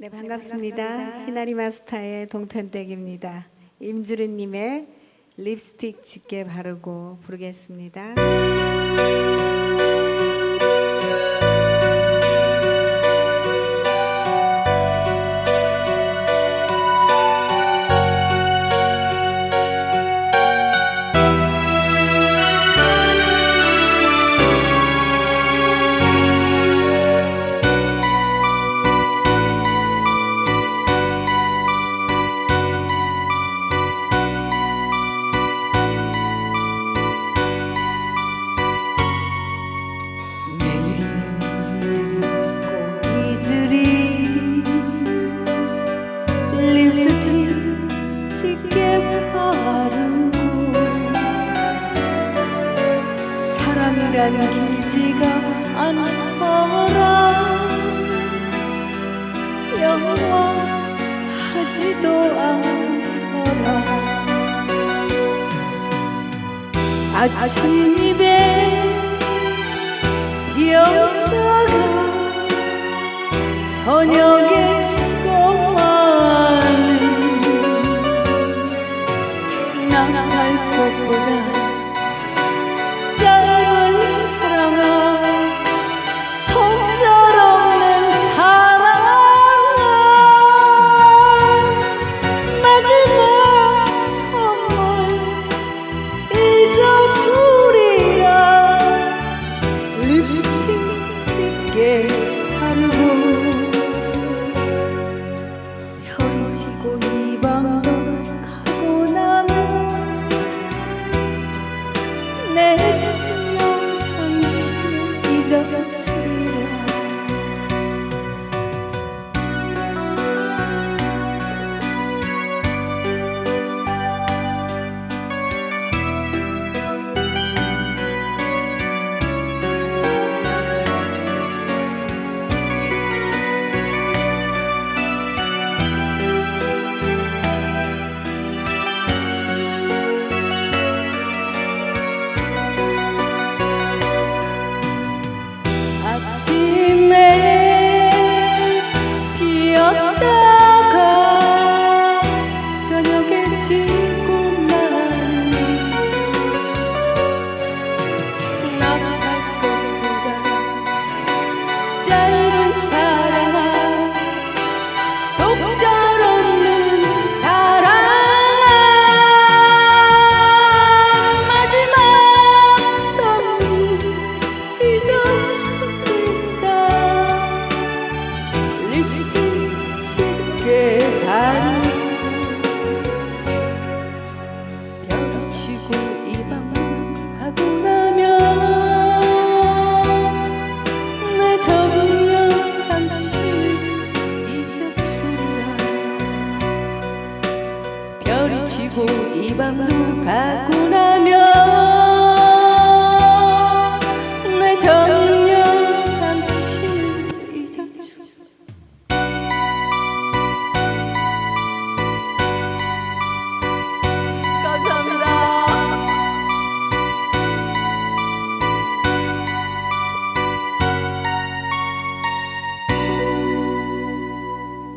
네, 반갑습니다. 희나리 마스터의 동편댁입니다. 임주르님의 립스틱 짙게 바르고 부르겠습니다. 짙게 바르고 사랑이란 길지가 않더라. 영원하지도 않더라. 아침에 여다가 저녁 net 지고 입안 누가 구나